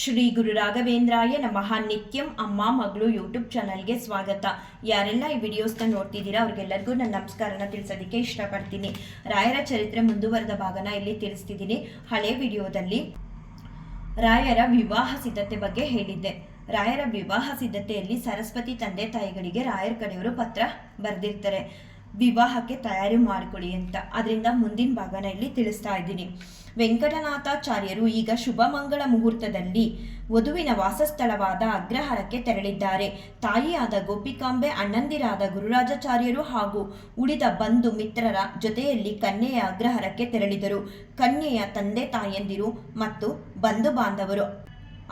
ಶ್ರೀ ಗುರು ರಾಘವೇಂದ್ರಾಯ ನಮಃ. ನಿತ್ಯಂ ಅಮ್ಮ ಮಗಳು ಯೂಟ್ಯೂಬ್ ಚಾನಲ್ಗೆ ಸ್ವಾಗತ. ಯಾರೆಲ್ಲ ಈ ವಿಡಿಯೋಸ್ನ ನೋಡ್ತಿದ್ದೀರಾ ಅವ್ರಿಗೆಲ್ಲರಿಗೂ ನನ್ನ ನಮಸ್ಕಾರನ ತಿಳಿಸೋದಕ್ಕೆ ಇಷ್ಟಪಡ್ತೀನಿ. ರಾಯರ ಚರಿತ್ರೆ ಮುಂದುವರೆದ ಭಾಗನ ಇಲ್ಲಿ ತಿಳಿಸ್ತಿದ್ದೀನಿ. ಹಳೆ ವಿಡಿಯೋದಲ್ಲಿ ರಾಯರ ವಿವಾಹ ಸಿದ್ಧತೆ ಬಗ್ಗೆ ಹೇಳಿದ್ದೆ. ರಾಯರ ವಿವಾಹ ಸಿದ್ಧತೆಯಲ್ಲಿ ಸರಸ್ವತಿ ತಂದೆ ತಾಯಿಗಳಿಗೆ ರಾಯರ ಕಡೆಯವರು ಪತ್ರ ಬರೆದಿರ್ತಾರೆ. ವಿವಾಹಕ್ಕೆ ತಯಾರಿ ಮಾಡಿಕೊಳ್ಳಿ ಅಂತ. ಅದರಿಂದ ಮುಂದಿನ ಭಾಗನ ಇಲ್ಲಿ ತಿಳಿಸ್ತಾ ಇದ್ದೀನಿ. ವೆಂಕಟನಾಥಾಚಾರ್ಯರು ಈಗ ಶುಭ ಮಂಗಳ ಮುಹೂರ್ತದಲ್ಲಿ ವಧುವಿನ ವಾಸಸ್ಥಳವಾದ ಅಗ್ರಹಾರಕ್ಕೆ ತೆರಳಿದ್ದಾರೆ. ತಾಯಿಯಾದ ಗೋಪಿಕಾಂಬೆ, ಅಣ್ಣಂದಿರಾದ ಗುರುರಾಜಾಚಾರ್ಯರು ಹಾಗೂ ಉಳಿದ ಬಂಧು ಮಿತ್ರರ ಜೊತೆಯಲ್ಲಿ ಕನ್ಯೆಯ ಅಗ್ರಹಾರಕ್ಕೆ ತೆರಳಿದರು. ಕನ್ಯೆಯ ತಂದೆ ತಾಯಂದಿರು ಮತ್ತು ಬಂಧು ಬಾಂಧವರು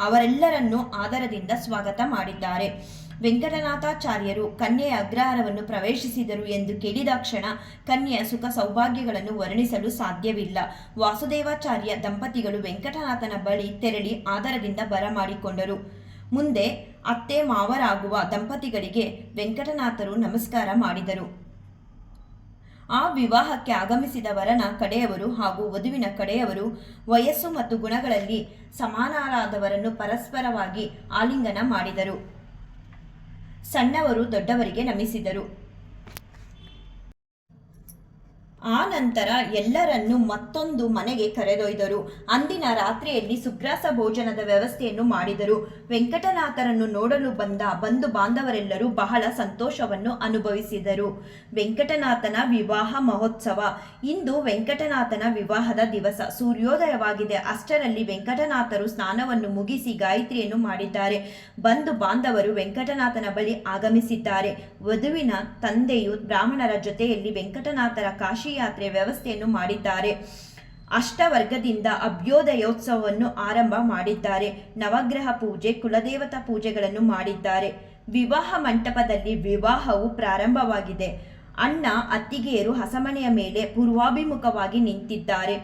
ಅವರೆಲ್ಲರನ್ನೂ ಆದರದಿಂದ ಸ್ವಾಗತ ಮಾಡಿದ್ದಾರೆ. ವೆಂಕಟನಾಥಾಚಾರ್ಯರು ಕನ್ಯೆಯ ಅಗ್ರಹಾರವನ್ನು ಪ್ರವೇಶಿಸಿದರು ಎಂದು ಕೇಳಿದಾಕ್ಷಣ ಕನ್ಯೆಯ ಸುಖ ಸೌಭಾಗ್ಯಗಳನ್ನು ವರ್ಣಿಸಲು ಸಾಧ್ಯವಿಲ್ಲ. ವಾಸುದೇವಾಚಾರ್ಯ ದಂಪತಿಗಳು ವೆಂಕಟನಾಥನ ಬಳಿ ತೆರಳಿ ಆದರದಿಂದ ಬರಮಾಡಿಕೊಂಡರು. ಮುಂದೆ ಅತ್ತೆ ಮಾವರಾಗುವ ದಂಪತಿಗಳಿಗೆ ವೆಂಕಟನಾಥರು ನಮಸ್ಕಾರ ಮಾಡಿದರು. ಆ ವಿವಾಹಕ್ಕೆ ಆಗಮಿಸಿದ ವರನ ಕಡೆಯವರು ಹಾಗೂ ವಧುವಿನ ಕಡೆಯವರು ವಯಸ್ಸು ಮತ್ತು ಗುಣಗಳಲ್ಲಿ ಸಮಾನರಾದವರನ್ನು ಪರಸ್ಪರವಾಗಿ ಆಲಿಂಗನ ಮಾಡಿದರು. ಸಣ್ಣವರು ದೊಡ್ಡವರಿಗೆ ನಮಿಸಿದರು. ಆ ನಂತರ ಎಲ್ಲರನ್ನೂ ಮತ್ತೊಂದು ಮನೆಗೆ ಕರೆದೊಯ್ದರು. ಅಂದಿನ ರಾತ್ರಿಯಲ್ಲಿ ಸುಗ್ರಾಸ ಭೋಜನದ ವ್ಯವಸ್ಥೆಯನ್ನು ಮಾಡಿದರು. ವೆಂಕಟನಾಥರನ್ನು ನೋಡಲು ಬಂದ ಬಂಧು ಬಾಂಧವರೆಲ್ಲರೂ ಬಹಳ ಸಂತೋಷವನ್ನು ಅನುಭವಿಸಿದರು. ವೆಂಕಟನಾಥನ ವಿವಾಹ ಮಹೋತ್ಸವ. ಇಂದು ವೆಂಕಟನಾಥನ ವಿವಾಹದ ದಿವಸ. ಸೂರ್ಯೋದಯವಾಗಿದೆ. ಅಷ್ಟರಲ್ಲಿ ವೆಂಕಟನಾಥರು ಸ್ನಾನವನ್ನು ಮುಗಿಸಿ ಗಾಯತ್ರಿಯನ್ನು ಮಾಡಿದ್ದಾರೆ. ಬಂಧು ಬಾಂಧವರು ವೆಂಕಟನಾಥನ ಬಳಿ ಆಗಮಿಸಿದ್ದಾರೆ. ವಧುವಿನ ತಂದೆಯು ಬ್ರಾಹ್ಮಣರ ಜೊತೆಯಲ್ಲಿ ವೆಂಕಟನಾಥರ ಕಾಶಿ ಯಾತ್ರೆಯ ವ್ಯವಸ್ಥೆಯನ್ನು ಮಾಡಿದ್ದಾರೆ. ಅಷ್ಟವರ್ಗದಿಂದ ಅಭ್ಯೋದಯೋತ್ಸವವನ್ನು ಆರಂಭ ಮಾಡಿದ್ದಾರೆ. ನವಗ್ರಹ ಪೂಜೆ, ಕುಲದೇವತಾ ಪೂಜೆಗಳನ್ನು ಮಾಡಿದ್ದಾರೆ. ವಿವಾಹ ಮಂಟಪದಲ್ಲಿ ವಿವಾಹವು ಪ್ರಾರಂಭವಾಗಿದೆ. ಅಣ್ಣ, ಅತ್ತಿಗೆಯರು ಹಸಮನೆಯ ಮೇಲೆ ಪೂರ್ವಾಭಿಮುಖವಾಗಿ ನಿಂತಿದ್ದಾರೆ.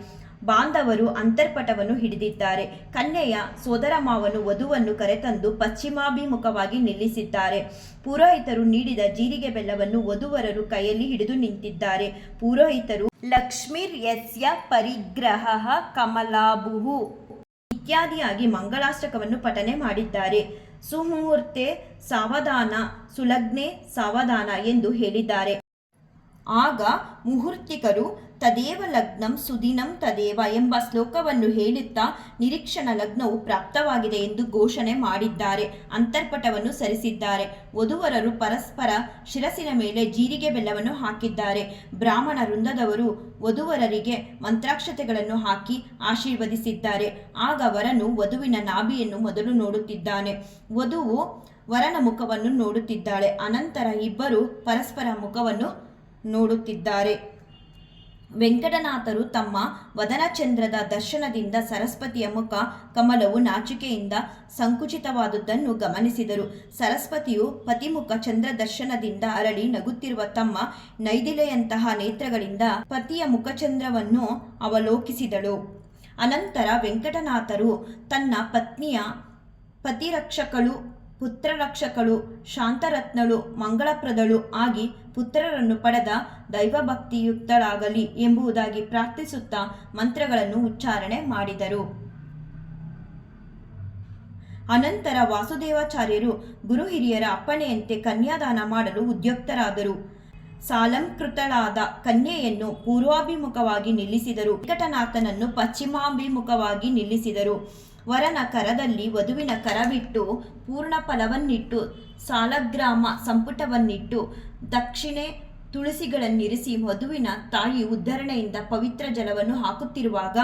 ಬಾಂಧವರು ಅಂತರ್ಪಟವನ್ನು ಹಿಡಿದಿದ್ದಾರೆ. ಕನ್ಯೆಯ ಸೋದರ ಮಾವನು ವಧುವನ್ನು ಕರೆತಂದು ಪಶ್ಚಿಮಾಭಿಮುಖವಾಗಿ ನಿಲ್ಲಿಸಿದ್ದಾರೆ. ಪುರೋಹಿತರು ನೀಡಿದ ಜೀರಿಗೆ ಬೆಲ್ಲವನ್ನು ವಧುವರರು ಕೈಯಲ್ಲಿ ಹಿಡಿದು ನಿಂತಿದ್ದಾರೆ. ಪುರೋಹಿತರು, ಲಕ್ಷ್ಮೀರ್ ಯಸ್ಯ ಪರಿಗ್ರಹ ಕಮಲಾಭುಹು ಇತ್ಯಾದಿಯಾಗಿ ಮಂಗಳಾಷ್ಟಕವನ್ನು ಪಠನೆ ಮಾಡಿದ್ದಾರೆ. ಸುಮುಹೂರ್ತೆ ಸಾವಧಾನ, ಸುಲಗ್ನೆ ಸಾವಧಾನ ಎಂದು ಹೇಳಿದ್ದಾರೆ. ಆಗ ಮುಹೂರ್ತಿಕರು ತದೇವ ಲಗ್ನಂ ಸುದಿನಂ ತದೇವ ಎಂಬ ಶ್ಲೋಕವನ್ನು ಹೇಳುತ್ತಾ ನಿರೀಕ್ಷಣ ಲಗ್ನವು ಪ್ರಾಪ್ತವಾಗಿದೆ ಎಂದು ಘೋಷಣೆ ಮಾಡಿದ್ದಾರೆ, ಅಂತರ್ಪಟವನ್ನು ಸರಿಸಿದ್ದಾರೆ. ವಧುವರರು ಪರಸ್ಪರ ಶಿರಸಿನ ಮೇಲೆ ಜೀರಿಗೆ ಬೆಲ್ಲವನ್ನು ಹಾಕಿದ್ದಾರೆ. ಬ್ರಾಹ್ಮಣ ವೃಂದದವರು ವಧುವರರಿಗೆ ಮಂತ್ರಾಕ್ಷತೆಗಳನ್ನು ಹಾಕಿ ಆಶೀರ್ವದಿಸಿದ್ದಾರೆ. ಆಗ ವರನು ವಧುವಿನ ನಾಭಿಯನ್ನು ಮೊದಲು ನೋಡುತ್ತಿದ್ದಾನೆ. ವಧುವು ವರನ ಮುಖವನ್ನು ನೋಡುತ್ತಿದ್ದಾಳೆ. ಅನಂತರ ಇಬ್ಬರು ಪರಸ್ಪರ ಮುಖವನ್ನು ನೋಡುತ್ತಿದ್ದಾರೆ. ವೆಂಕಟನಾಥರು ತಮ್ಮ ವದನಚಂದ್ರದ ದರ್ಶನದಿಂದ ಸರಸ್ವತಿಯ ಮುಖ ಕಮಲವು ನಾಚಿಕೆಯಿಂದ ಸಂಕುಚಿತವಾದುದನ್ನು ಗಮನಿಸಿದರು. ಸರಸ್ವತಿಯು ಪತಿಮುಖ ಚಂದ್ರ ದರ್ಶನದಿಂದ ಅರಳಿ ನಗುತ್ತಿರುವ ತಮ್ಮ ನೈದಿಲೆಯಂತಹ ನೇತ್ರಗಳಿಂದ ಪತಿಯ ಮುಖಚಂದ್ರವನ್ನು ಅವಲೋಕಿಸಿದಳು. ಅನಂತರ ವೆಂಕಟನಾಥರು ತನ್ನ ಪತ್ನಿಯ ಪತಿರಕ್ಷಕಳು ಪುತ್ರರಕ್ಷಕಳು, ಶಾಂತರತ್ನಳು, ಮಂಗಳಪ್ರದಳು ಆಗಿ ಪುತ್ರರನ್ನು ಪಡೆದ ದೈವಭಕ್ತಿಯುಕ್ತಳಾಗಲಿ ಎಂಬುದಾಗಿ ಪ್ರಾರ್ಥಿಸುತ್ತಾ ಮಂತ್ರಗಳನ್ನು ಉಚ್ಚಾರಣೆ ಮಾಡಿದರು. ಅನಂತರ ವಾಸುದೇವಾಚಾರ್ಯರು ಗುರು ಹಿರಿಯರ ಅಪ್ಪಣೆಯಂತೆ ಕನ್ಯಾದಾನ ಮಾಡಲು ಉದ್ಯುಕ್ತರಾದರು. ಸಾಲಂಕೃತಳಾದ ಕನ್ಯೆಯನ್ನು ಪೂರ್ವಾಭಿಮುಖವಾಗಿ ನಿಲ್ಲಿಸಿದರು. ವೆಂಕಟನಾಥನನ್ನು ಪಶ್ಚಿಮಾಭಿಮುಖವಾಗಿ ನಿಲ್ಲಿಸಿದರು. ವರನ ಕರದಲ್ಲಿ ವಧುವಿನ ಕರವಿಟ್ಟು ಪೂರ್ಣ ಫಲವನ್ನಿಟ್ಟು, ಸಾಲಗ್ರಾಮ ಸಂಪುಟವನ್ನಿಟ್ಟು, ದಕ್ಷಿಣೆ ತುಳಸಿಗಳನ್ನಿರಿಸಿ ವಧುವಿನ ತಾಯಿ ಉದ್ಧರಣೆಯಿಂದ ಪವಿತ್ರ ಜಲವನ್ನು ಹಾಕುತ್ತಿರುವಾಗ.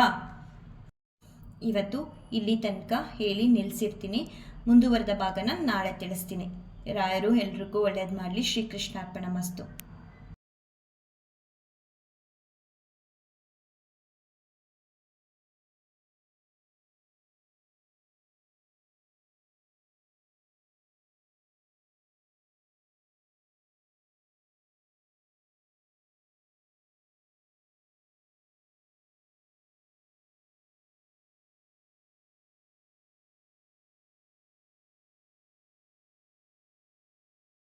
ಇವತ್ತು ಇಲ್ಲಿ ತನಕ ಹೇಳಿ ನಿಲ್ಲಿಸಿರ್ತೀನಿ ಮುಂದುವರೆದ ಭಾಗನ ನಾಳೆ ತಿಳಿಸ್ತೀನಿ. ರಾಯರು ಎಲ್ರಿಗೂ ಒಳ್ಳೇದು ಮಾಡಲಿ. ಶ್ರೀಕೃಷ್ಣಾರ್ಪಣ ಮಸ್ತು.